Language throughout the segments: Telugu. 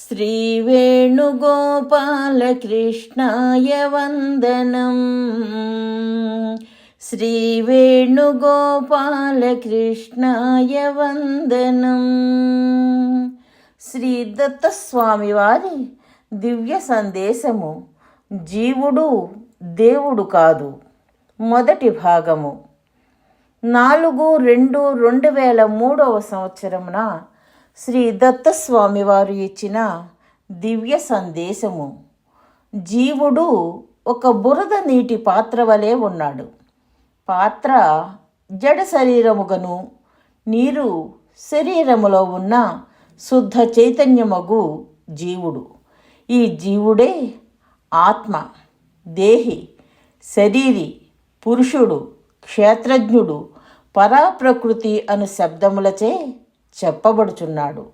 श्रीवेणुगोपालकृष्णाय वन्दनम् శ్రీవేణుగోపాలకృష్ణాయ వందనం శ్రీ దత్తస్వామి వారి దివ్య సందేశము జీవుడు దేవుడు కాదు మొదటి భాగము నాలుగు రెండు రెండు వేల మూడవ సంవత్సరమున శ్రీ దత్తస్వామి వారు ఇచ్చిన దివ్య సందేశము. జీవుడు ఒక బురద నీటి పాత్ర వలె ఉన్నాడు. పాత్ర జడ శరీరముగను నీరు శరీరములో ఉన్న శుద్ధ చైతన్యమగు జీవుడు. ఈ జీవుడే ఆత్మ దేహి శరీరి పురుషుడు క్షేత్రజ్ఞుడు పరాప్రకృతి అను శబ్దములచే చెప్పబడుచున్నాడు.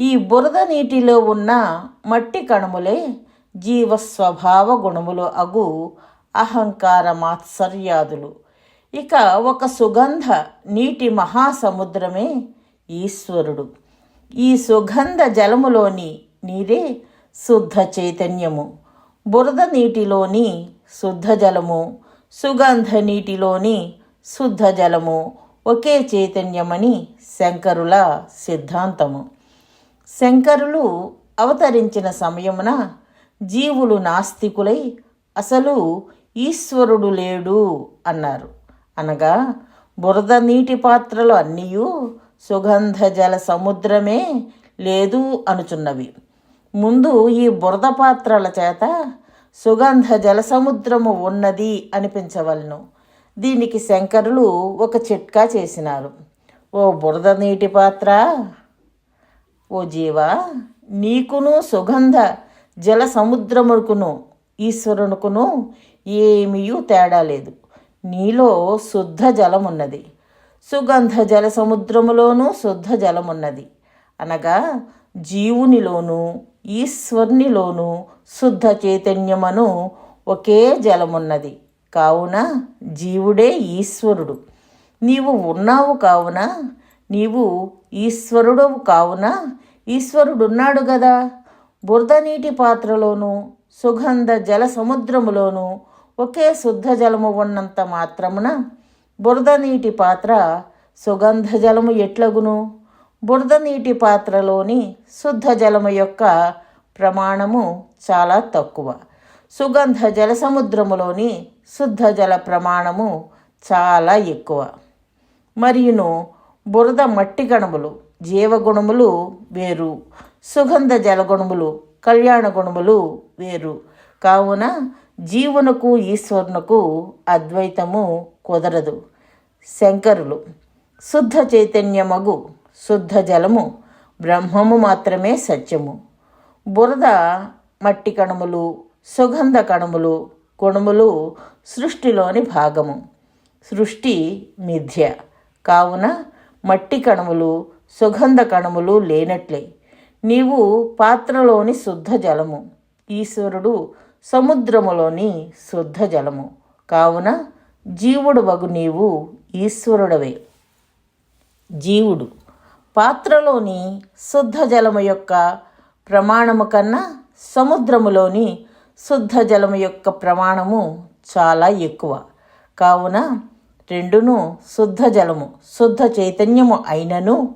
ఈ బురద నీటిలో ఉన్న మట్టి కణములే జీవస్వభావ గుణములు అగు అహంకార మాత్సర్యాదులు. ఇక ఒక సుగంధ నీటి మహాసముద్రమే ఈశ్వరుడు. ఈ సుగంధ జలములోని నీరే శుద్ధ చైతన్యము. బురద నీటిలోని శుద్ధ జలము సుగంధ నీటిలోని శుద్ధ జలము ఒకే చైతన్యమని శంకరుల సిద్ధాంతము. శంకరులు అవతరించిన సమయమున జీవులు నాస్తికులై అసలు ఈశ్వరుడు లేడు అన్నారు. అనగా బురద నీటి పాత్రలు అన్నీ సుగంధ జల సముద్రమే లేదు అనుచున్నవి. ముందు ఈ బురద పాత్రల చేత సుగంధ జల సముద్రము ఉన్నది అనిపించవలను. దీనికి శంకరులు ఒక చిట్కా చేసినారు. ఓ బురద నీటి పాత్ర ఓ జీవా నీకును సుగంధ జల సముద్రముకును ఈశ్వరునికును ఏమీయూ తేడా లేదు. నీలో శుద్ధ జలమున్నది. సుగంధ జల సముద్రములోనూ శుద్ధ జలమున్నది. అనగా జీవునిలోనూ ఈశ్వరునిలోనూ శుద్ధ చైతన్యమను ఒకే జలమున్నది. కావున జీవుడే ఈశ్వరుడు. నీవు ఉన్నావు కావున నీవు ఈశ్వరుడవు కావున ఈశ్వరుడున్నాడు గదా. బురద నీటి పాత్రలోను సుగంధ జల సముద్రములోను ఒకే శుద్ధ జలము ఉన్నంత మాత్రమున బురద నీటి పాత్ర సుగంధ జలము ఎట్లగును? బురద నీటి పాత్రలోని శుద్ధ జలము యొక్క ప్రమాణము చాలా తక్కువ. సుగంధ జల సముద్రములోని శుద్ధ జల ప్రమాణము చాలా ఎక్కువ. మరియును బురద మట్టి గణములు జీవగుణములు వేరు. సుగంధ జలగుణములు కళ్యాణ గుణములు వేరు. కావున జీవునకు ఈశ్వరునకు అద్వైతము కుదరదు. శంకరులు శుద్ధ చైతన్యమగు శుద్ధ జలము బ్రహ్మము మాత్రమే సత్యము. బురద మట్టి కణములు సుగంధ కణములు గుణములు సృష్టిలోని భాగము. సృష్టి మిథ్య. కావున మట్టి కణములు సుగంధ కణములు లేనట్లే. నీవు పాత్రలోని శుద్ధ జలము. ఈశ్వరుడు సముద్రములోని శుద్ధ జలము. కావున జీవుడు వగు నీవు ఈశ్వరుడవే. జీవుడు. పాత్రలోని శుద్ధ జలము యొక్క ప్రమాణము కన్నా సముద్రములోని శుద్ధ జలము యొక్క ప్రమాణము చాలా ఎక్కువ. కావున రెండును శుద్ధ జలము శుద్ధ చైతన్యము అయినను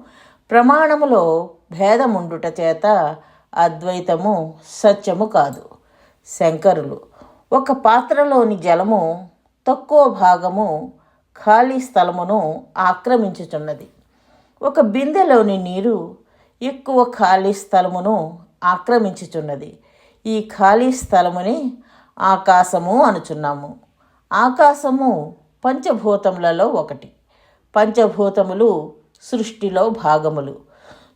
ప్రమాణములో భేదముండుట చేత అద్వైతము సత్యము కాదు. శంకరులు ఒక పాత్రలోని జలము తక్కువ భాగము ఖాళీ స్థలమును ఆక్రమించుచున్నది. ఒక బిందెలోని నీరు ఎక్కువ ఖాళీ స్థలమును ఆక్రమించుచున్నది. ఈ ఖాళీ స్థలముని ఆకాశము అనుచున్నాము. ఆకాశము పంచభూతములలో ఒకటి. పంచభూతములు సృష్టిలో భాగములు.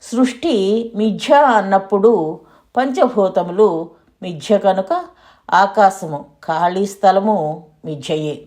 సృష్టి మిథ్య అన్నప్పుడు పంచభూతములు మిథ్య కనుక ఆకాశము ఖాళీ స్థలము మిథ్యయే.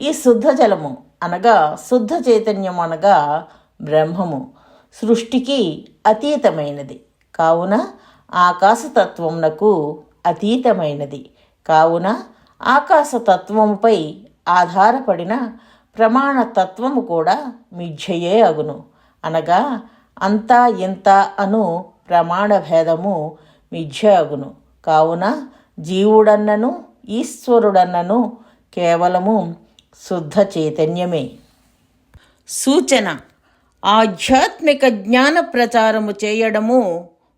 ఈ శుద్ధ జలము అనగా శుద్ధ చైతన్యం అనగా బ్రహ్మము. సృష్టికి అతీతమైనది. కావున ఆకాశతత్వమునకు అతీతమైనది. కావున ఆకాశతత్వముపై ఆధారపడిన ప్రమాణతత్వము కూడా మిథ్యయే అగును. అనగా అంతా ఇంత అను ప్రమాణ భేదము మిథ్య అగును. కావున జీవుడన్నను ఈశ్వరుడన్నను కేవలము శుద్ధ చైతన్యమే. సూచన. ఆధ్యాత్మిక జ్ఞాన ప్రచారము చేయడము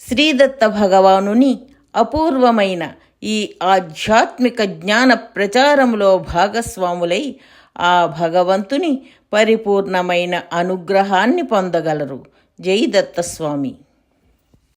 శ్రీదత్త భగవానుని అపూర్వమైన ఈ ఆధ్యాత్మిక జ్ఞాన ప్రచారములో భాగస్వాములై ఆ భగవంతుని పరిపూర్ణమైన అనుగ్రహాన్ని పొందగలరు. జై దత్తస్వామి.